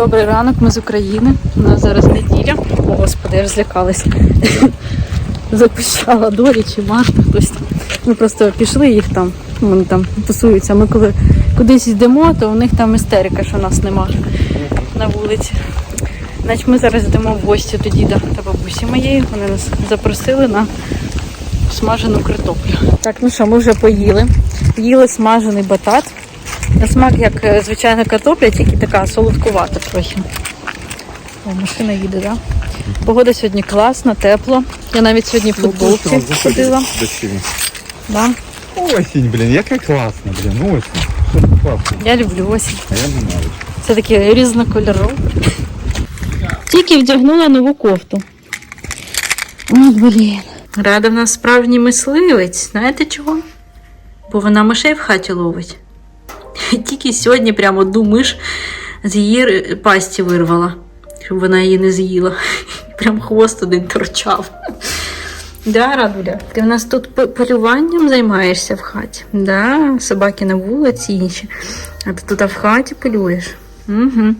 Добрий ранок, ми з України. У нас зараз неділя. О, господи, я ж злякалась. Запищала Дорі чи Марта, хтось там. Ми просто пішли їх там, вони там тусуються. Ми коли кудись йдемо, то у них там істерика, що нас нема на вулиці. Значить, ми зараз йдемо в гості до діда та бабусі моєї. Вони нас запросили на смажену картоплю. Так, ну що, ми вже поїли. Їли смажений батат. На смак, як е, звичайна картопля, тільки така солодкувата трохи. О, машина їде, так? Да? Погода сьогодні класна, тепло. Я навіть сьогодні в футболці ходила. Да? Осень, блин, яка класна, ну. Що класно? Я люблю осінь. А я ненавиджу. Це таке різнокольорове. Тільки вдягнула нову кофту. От, блін. Рада в нас справжній мисливець. Знаєте чого? Бо вона мишей в хаті ловить. Тільки сьогодні прямо одну миш з її пасті вирвала, щоб вона її не з'їла. Прям хвост один торчав. Да, Радуля, ти в нас тут полюванням займаєшся в хаті. Да, собаки на вулиці інші. А ти тут в хаті полюєш. Угу.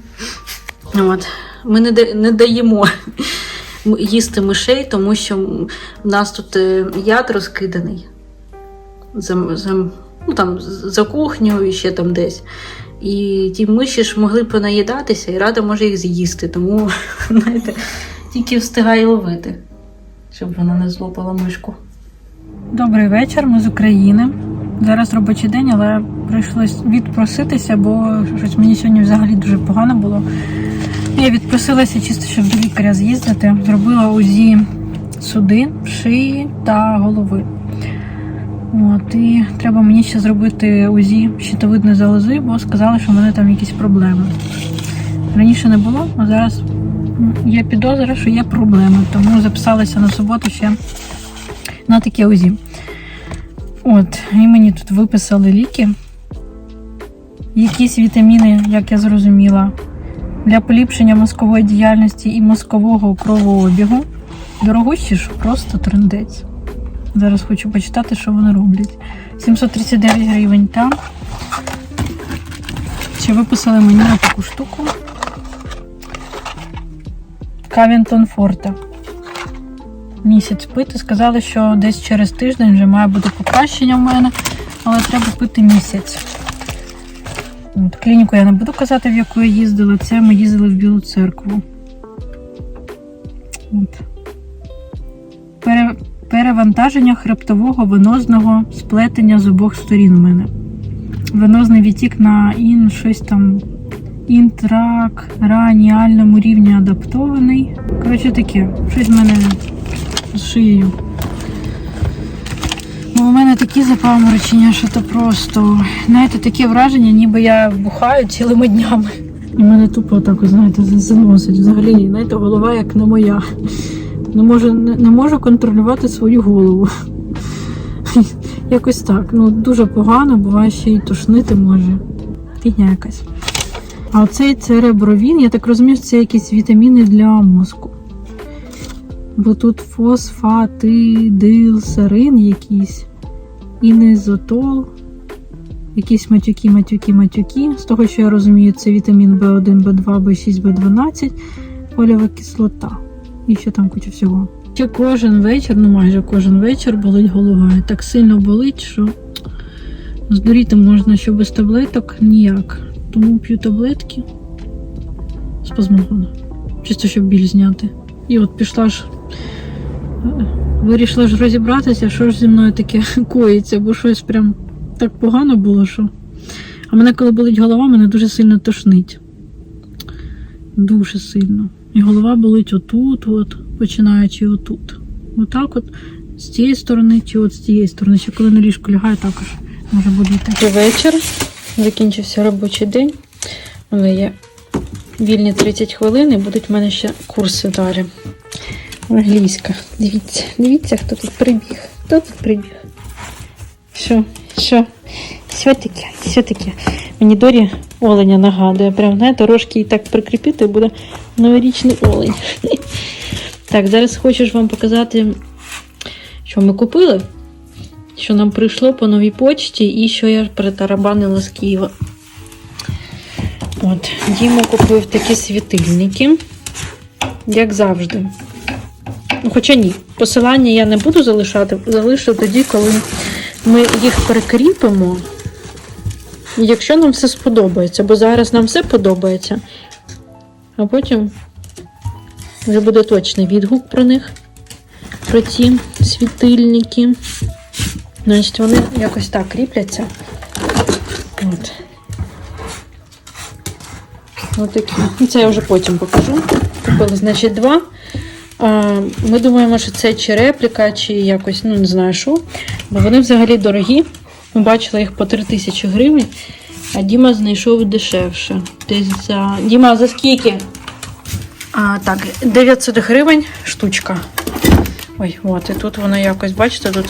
От. Ми не, да- не даємо їсти мишей, тому що в нас тут е, яд розкиданий. За, за, ну, там, за кухнею і ще там десь. І ті миші ж могли понаїдатися, і рада може їх з'їсти. Тому, знаєте, тільки встигає ловити, щоб вона не злопала мишку. Добрий вечір, ми з України. Зараз робочий день, але прийшлось відпроситися, бо щось мені сьогодні взагалі дуже погано було. Я відпросилася чисто, щоб до лікаря з'їздити. Зробила УЗІ судин, шиї та голови. От, і треба мені ще зробити УЗІ щитовидної залози, бо сказали, що в мене там якісь проблеми. Раніше не було, а зараз є підозра, що є проблеми. Тому записалася на суботу ще на таке УЗІ. От, і мені тут виписали ліки. Якісь вітаміни, як я зрозуміла, для поліпшення мозкової діяльності і мозкового кровообігу. Дорогущі ж просто трендець. Зараз хочу почитати, що вони роблять. 739 гривень там. Ще виписали мені на таку штуку. Кавінтон Форте. Місяць пити. Сказали, що десь через тиждень вже має бути покращення в мене, але треба пити місяць. От, клініку я не буду казати, в яку я їздила. Це ми їздили в Білу церкву. От. Пере, перевантаження хребтового венозного сплетення з обох сторін у мене. Венозний відтік на ін щось там інтракраніальному рівні адаптований. Коротше таке, щось в мене з шиєю. Ну, у мене такі запаморочення, що то просто. Знаєте, таке враження, ніби я бухаю цілими днями. І мене тупо отак, знаєте, заносить. Взагалі, знаєте, голова як не моя. Не можу, не, не можу контролювати свою голову. Якось так. Ну, дуже погано, буває ще й тошнити може. Фігня якась. А оцей церебровін, я так розумію, це якісь вітаміни для мозку. Бо тут фосфатидилсерин якийсь, інезотол, якісь матюки, матюки, матюки. З того, що я розумію, це вітамін В1, В2, В6, В12, фоліова кислота. І ще там куча всього. Ще кожен вечір, ну майже кожен вечір болить голова. І так сильно болить, що здуріти можна, що без таблеток ніяк. Тому п'ю таблетки спазмогону. Чисто, щоб біль зняти. І от пішла ж, е, вирішила ж розібратися, що ж зі мною таке коїться, бо щось прям так погано було, що. А мене, коли болить голова, мене дуже сильно тошнить. Дуже сильно. І голова болить отут, от, починаючи отут. Отак от з цієї сторони чи от з цієї сторони. Ще коли на ліжку лягаю, також може боліти. Вечір. Закінчився робочий день. Але є вільні 30 хвилин і будуть в мене ще курси далі. Англійська. Дивіться, дивіться, хто тут прибіг. Хто тут прибіг? Що? Що? Що таке? Що таке? Мені Дорі оленя нагадує. Прям, знаєте, рожки її так прикріпити, буде новорічний олень. Так, зараз хочу ж вам показати, що ми купили, що нам прийшло по новій почті і що я притарабанила з Києва. От, Діма купив такі світильники, як завжди. Ну, хоча ні, посилання я не буду залишати, залишу тоді, коли ми їх перекріпимо. Якщо нам все сподобається, бо зараз нам все подобається, а потім вже буде точний відгук про них, про ці світильники. Значить, вони якось так кріпляться. От. Ось такі. Ну, Це я вже потім покажу. Купили, значить, два. Ми думаємо, що це чи репліка, чи якось, ну не знаю що. Бо вони взагалі дорогі. Ми бачили їх по 3 тисячі гривень, а Діма знайшов дешевше. Десь за. Діма, за скільки? А, так, 900 гривень штучка. Ой, от, і тут воно якось, бачите, тут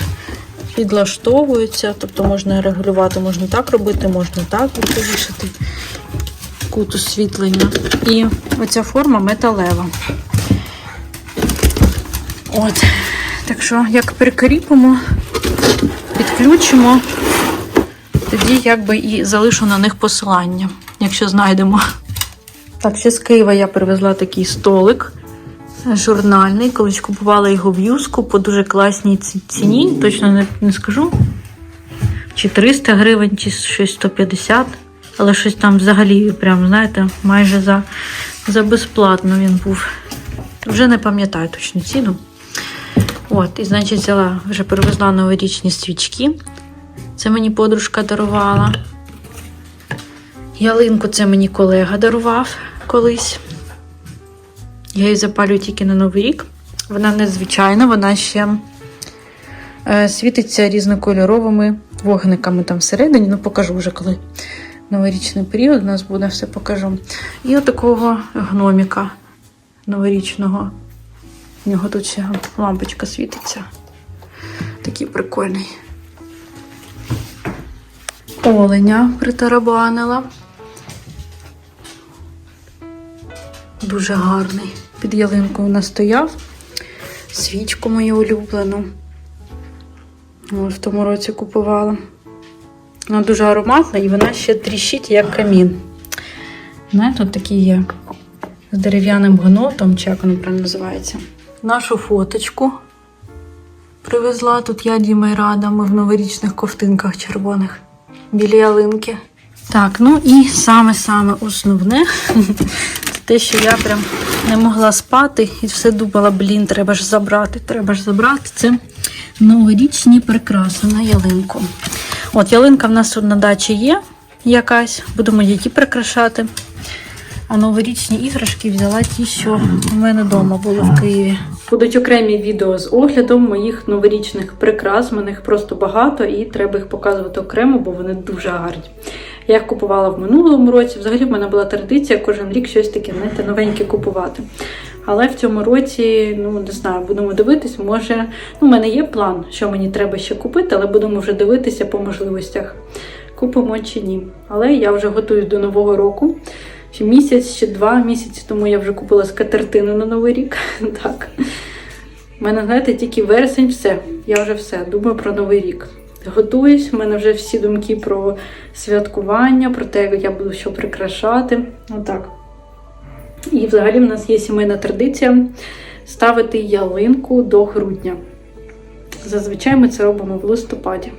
підлаштовується, тобто можна регулювати, можна так робити, можна так повішати кут освітлення. І оця форма металева. От. Так що, як перекріпимо, підключимо, тоді якби і залишу на них посилання, якщо знайдемо. Так, ще з Києва я привезла такий столик журнальний. Колись купувала його в юску по дуже класній ціні. Точно не, не скажу. Чи 300 гривень, чи щось 150. Але щось там взагалі, прям, знаєте, майже за, за безплатно він був. Вже не пам'ятаю точну ціну. От, і значить, взяла, вже привезла новорічні свічки. Це мені подружка дарувала. Ялинку це мені колега дарував колись. Я її запалюю тільки на Новий рік. Вона незвичайна, вона ще е, світиться різнокольоровими вогниками там всередині. Ну, покажу вже коли новорічний період у нас буде, все покажу. І отакого гноміка новорічного. У нього тут ще лампочка світиться. Такий прикольний. Оленя притарабанила. Дуже гарний. Під ялинкою вона стояв. Свічку мою улюблену. Ось в тому році купувала. Вона дуже ароматна і вона ще тріщить, як камін. Знаєте, тут такі є з дерев'яним гнотом, чи як воно правильно називається. Нашу фоточку привезла. Тут я Діма і Рада. Ми в новорічних ковтинках червоних біля ялинки. Так, ну і саме-саме основне те, що я прям не могла спати і все думала, блін, треба ж забрати, треба ж забрати. Це новорічні прикраси на ялинку. От ялинка в нас на дачі є якась, будемо її прикрашати. А новорічні іграшки взяла ті, що у мене вдома були в Києві. Будуть окремі відео з оглядом моїх новорічних прикрас. Мене їх просто багато і треба їх показувати окремо, бо вони дуже гарні. Я їх купувала в минулому році. Взагалі в мене була традиція кожен рік щось таке знаєте, новеньке купувати. Але в цьому році, ну не знаю, будемо дивитись, може, ну, у мене є план, що мені треба ще купити, але будемо вже дивитися по можливостях. Купимо чи ні. Але я вже готуюсь до Нового року. Ще місяць, ще два місяці тому я вже купила скатертину на Новий рік. Так. У мене, знаєте, тільки вересень, все. Я вже все. Думаю про Новий рік. Готуюсь, у мене вже всі думки про святкування, про те, як я буду що прикрашати. Отак. І взагалі в нас є сімейна традиція ставити ялинку до грудня. Зазвичай ми це робимо в листопаді.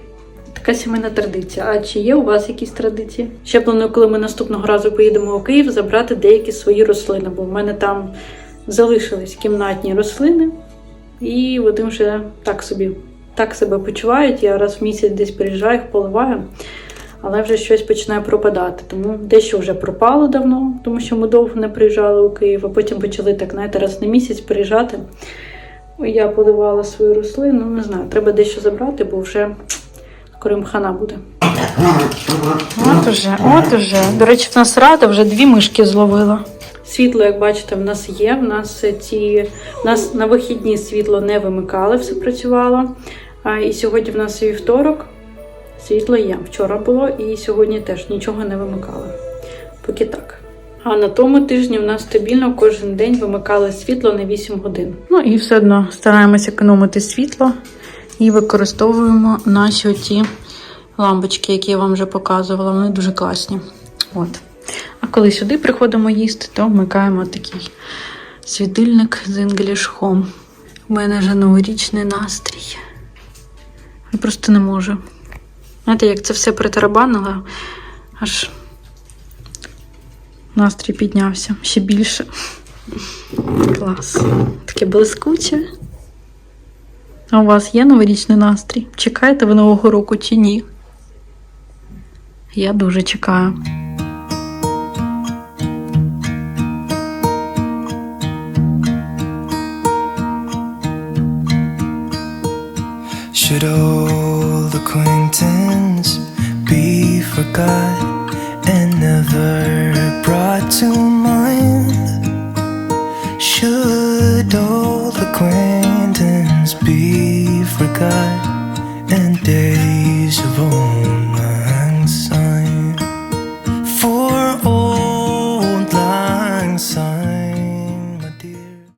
Така сімейна традиція. А чи є у вас якісь традиції? Ще планую, коли ми наступного разу поїдемо у Київ, забрати деякі свої рослини, бо в мене там залишились кімнатні рослини, і вони вже так собі так себе почувають. Я раз в місяць десь приїжджаю, їх поливаю, але вже щось починає пропадати. Тому дещо вже пропало давно, тому що ми довго не приїжджали у Київ, а потім почали так, знаєте, раз на місяць приїжджати. Я поливала свою рослину, не знаю, треба дещо забрати, бо вже скоро їм хана буде. От уже, от уже. До речі, в нас рада вже дві мишки зловила. Світло, як бачите, в нас є. В нас ці в нас на вихідні світло не вимикали, все працювало. А, і сьогодні в нас вівторок. Світло є. Вчора було, і сьогодні теж нічого не вимикали. Поки так. А на тому тижні в нас стабільно кожен день вимикали світло на 8 годин. Ну і все одно стараємося економити світло і використовуємо наші оті лампочки, які я вам вже показувала. Вони дуже класні. От. А коли сюди приходимо їсти, то вмикаємо такий світильник з English Home. У мене вже новорічний настрій. Я просто не можу. Знаєте, як це все притарабанило, аж настрій піднявся ще більше. Клас. Таке блискуче. А у вас є новорічний настрій? Чекаєте ви Нового року чи ні? Я дуже чекаю. Should old acquaintance be forgot and never brought to mind? Should old acquaintance be forgot and days of old